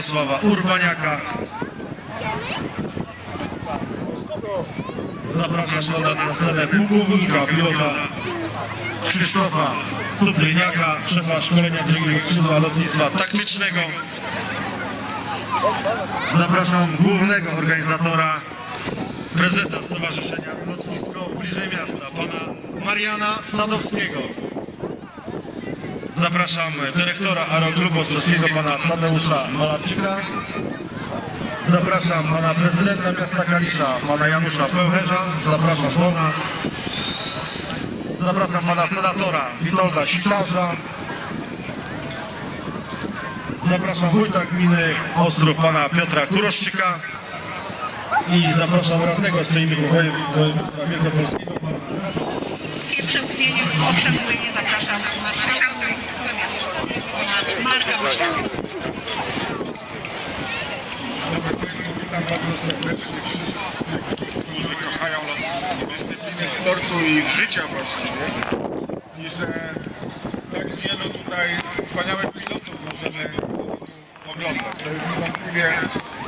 Jarosława Urbaniaka. Zapraszam do nas na scenę pułkownika, pilota Krzysztofa Cupryniaka, szefa szkolenia drugiego skrzydła lotnictwa taktycznego. Zapraszam głównego organizatora, prezesa Stowarzyszenia Lotnisko Bliżej Miasta, pana Mariana Sadowskiego. Zapraszam dyrektora Aeroklubu Ostrowskiego, pana Tadeusza Malarczyka. Zapraszam pana prezydenta miasta Kalisza, pana Janusza Pełcherza. Zapraszam do nas. Zapraszam pana senatora Witolda Sitarza. Zapraszam wójta gminy Ostrów, pana Piotra Kuroszczyka. I zapraszam radnego Sejmiku Województwa Wielkopolskiego, pana Pierwsze mówienie, o przemówienie zapraszam marszałka Marka. Dobry Państwu, witam bardzo serdecznie wszystkich, którzy kochają dyscypliny sportu i życia właściwie. I że tak wielu tutaj wspaniałych pilotów możemy oglądać. To jest niewątpliwie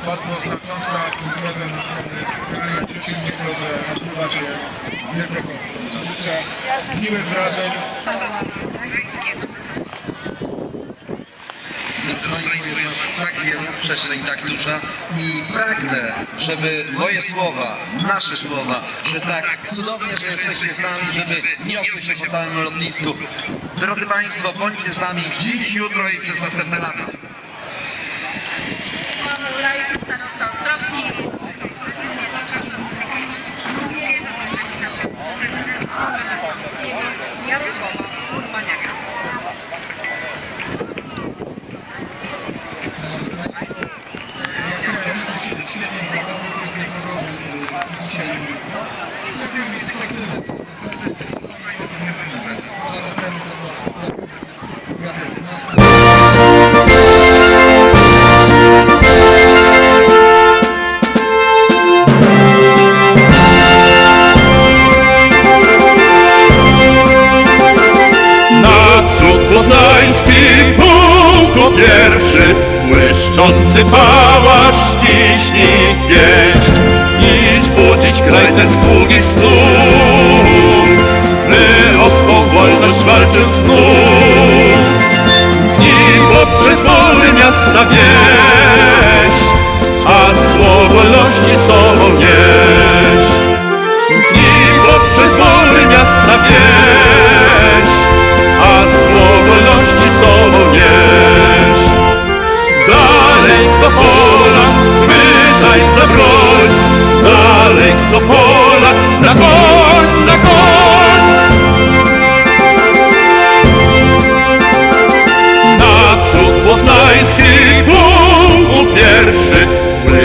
bardzo znacząca impreza na strony kraju. Cieszy mnie to, że odbywa się w Wielkopolsce. Życzę miłych wrażeń. Państwa, jest nas tak wielu, przestrzeń tak duża i pragnę, żeby moje słowa, nasze słowa, że tak cudownie, że jesteście z nami, żeby niosły się po całym lotnisku. Drodzy Państwo, bądźcie z nami dziś, jutro i przez następne lata. Wolność walczył znów. Nim poprzez mury miasta wieś, hasło wolności sobą nieść. W nim poprzez mury miasta wieś, hasło wolności sobą nieść. Dalej do pola, chwytaj za broń, dalej do pola, na koń,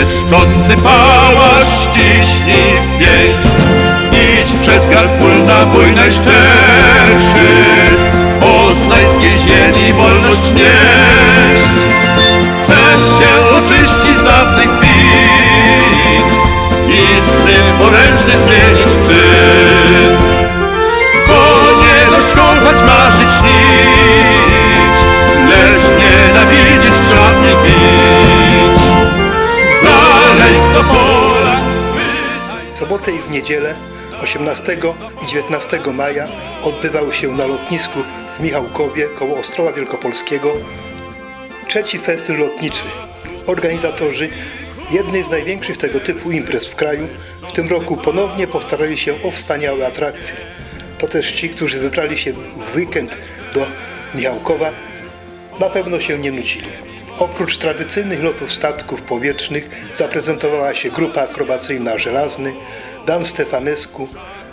błyszczący pałasz ściśnij pięść. Idź przez Garpul na bój najszczerszy, i 19 maja odbywał się na lotnisku w Michałkowie koło Ostrowa Wielkopolskiego trzeci festyn lotniczy. Organizatorzy jednej z największych tego typu imprez w kraju w tym roku ponownie postarali się o wspaniałe atrakcje. To też ci, którzy wybrali się w weekend do Michałkowa, na pewno się nie nudzili. Oprócz tradycyjnych lotów statków powietrznych zaprezentowała się grupa akrobacyjna Żelazny, Dan Stefanescu,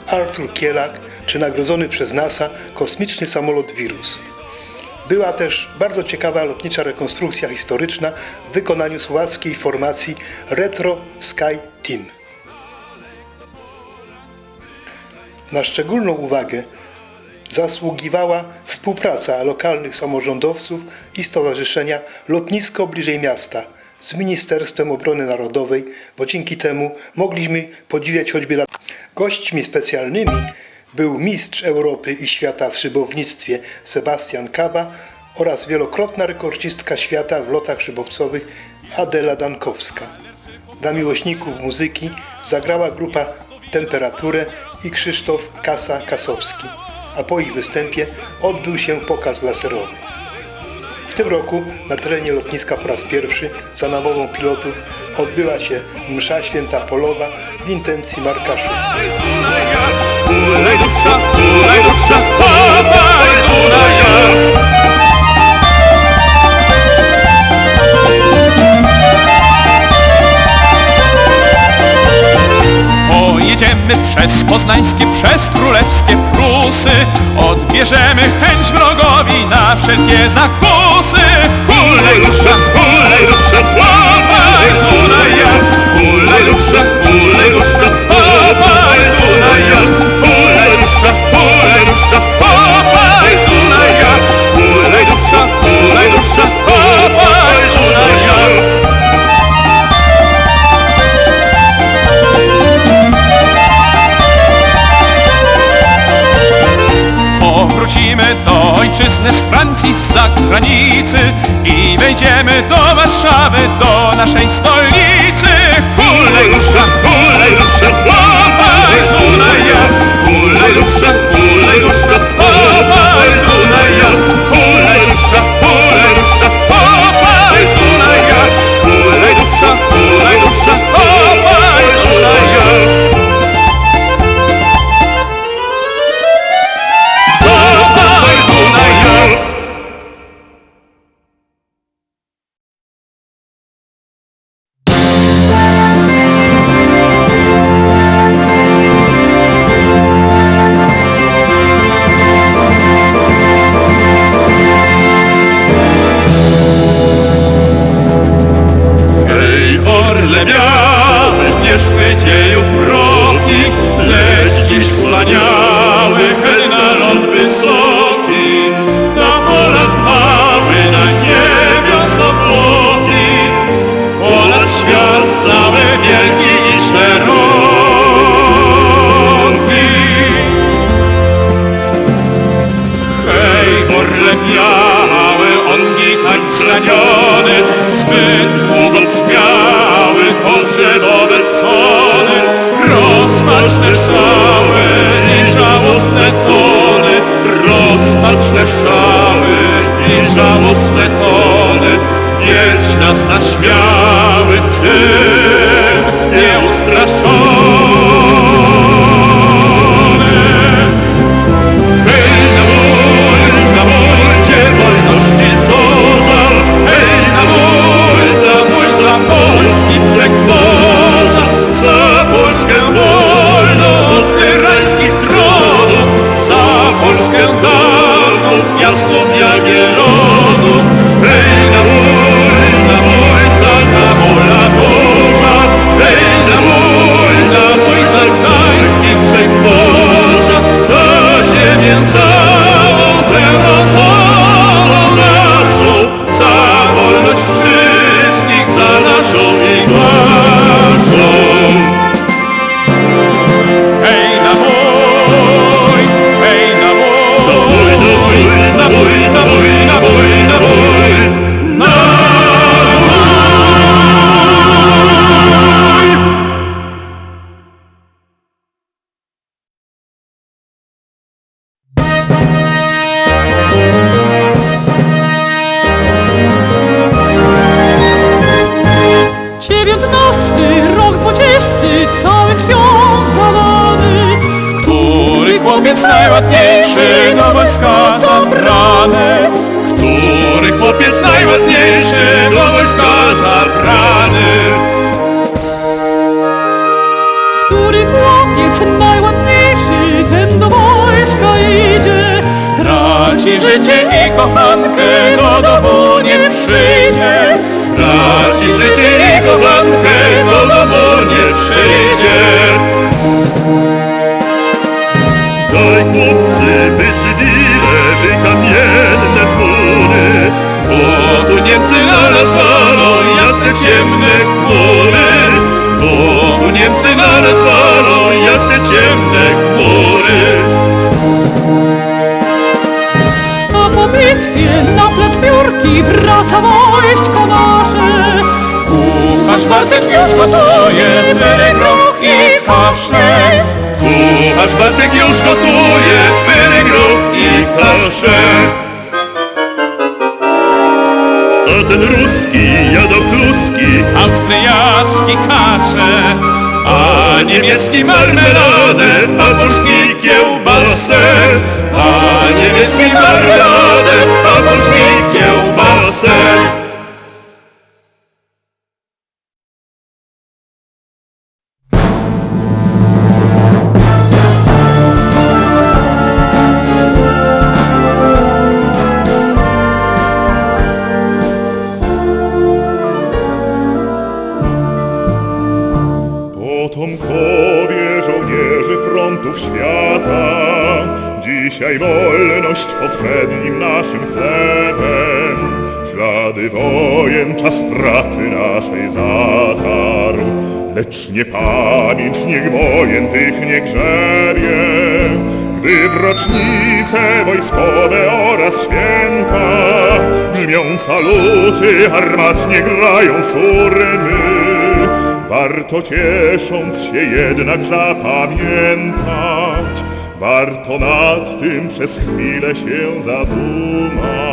Artur Kielak czy nagrodzony przez NASA kosmiczny samolot Wirus. Była też bardzo ciekawa lotnicza rekonstrukcja historyczna w wykonaniu słowackiej formacji Retro Sky Team. Na szczególną uwagę zasługiwała współpraca lokalnych samorządowców i Stowarzyszenia Lotnisko Bliżej Miasta z Ministerstwem Obrony Narodowej, bo dzięki temu mogliśmy podziwiać choćby lat. Gośćmi specjalnymi był mistrz Europy i świata w szybownictwie Sebastian Kawa oraz wielokrotna rekordzistka świata w lotach szybowcowych Adela Dankowska. Dla miłośników muzyki zagrała grupa Temperaturę i Krzysztof Kasa-Kasowski, a po ich występie odbył się pokaz laserowy. W tym roku na terenie lotniska po raz pierwszy za namową pilotów odbyła się msza święta polowa w intencji Markaszów. Pojedziemy przez poznańskie, przez królewskie Prusy Odbierzemy chęć wrogowi na wszelkie zakusy. Ulej dusza, ulej dusza, chowaj Dunaja Ulej dusza, ulej Hej, orle biały, on gikać zraniony, zbyt długo brzmiały, pogrzebowe wcony, rozpaczne szały i żałosne tony, rozpaczne szały i żałosne tony, wiedź nas na śmiały czyn, nieustraszony. Chłopiec najładniejszy do wojska zabrany? Który chłopiec najładniejszy do wojska zabrany? który chłopiec najładniejszy, ten do wojska idzie, Traci życie i kochankę, do domu nie przyjdzie. Traci życie i kochankę, do domu nie przyjdzie. Piórki wraca wojsko nasze. Kucharz Bartek już gotuje wyrygruch i kaszę. Kucharz Bartek już gotuje wyrygruch i kaszę. A ten ruski jadokluski, austriacki kasze, a niemiecki marmeladę, a polski kiełbasę, a niemiecki marmeladę, a polski kiełbasę. Potomkowie żołnierzy frontów świata, dzisiaj wolność powszednim naszym chlebem. Czas pracy naszej zatarł, lecz nie pamięć niech wojen tych nie grzebie. Gdy w rocznice wojskowe oraz święta brzmią saluty, armatnie grają surmy. Warto ciesząc się jednak zapamiętać, warto nad tym przez chwilę się zadumać.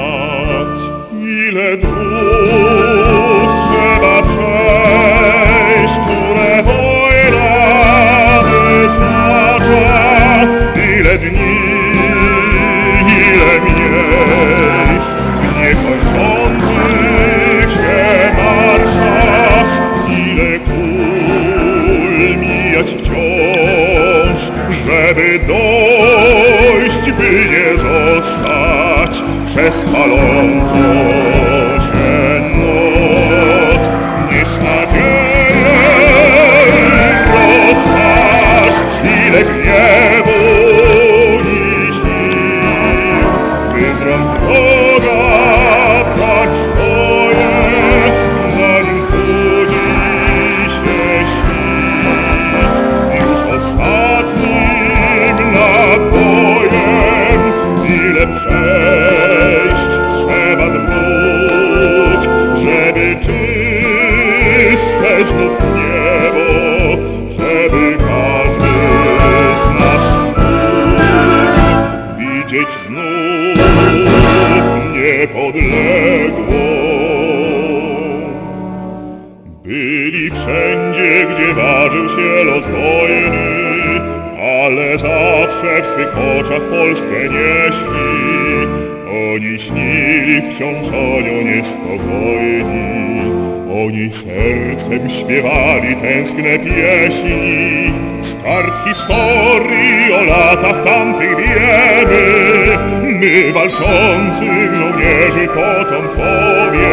Śpiewali tęskne pieśni. Z kart historii o latach tamtych wiemy, my walczących żołnierzy potomkowie.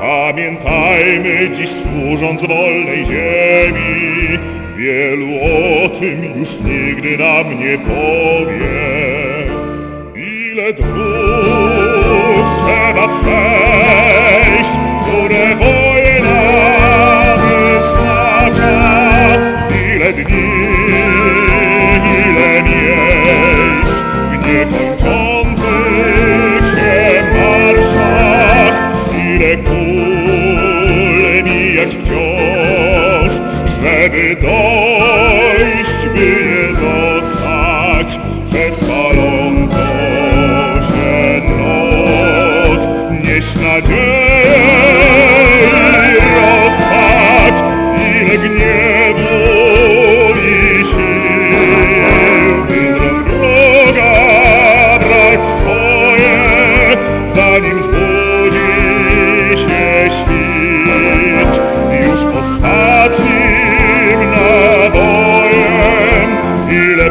Pamiętajmy dziś służąc wolnej ziemi, wielu o tym już nigdy nam nie powie. Ile dróg trzeba przejść, które mile dni, mile miejsc w niekończących się marszach, ile kul mijać wciąż, żeby do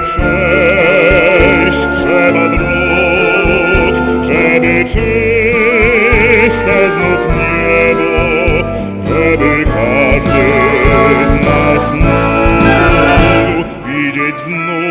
przejść trzeba dróg, żeby czyste znów niebo, żeby każdy z nas mógł widzieć znów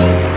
Thank you.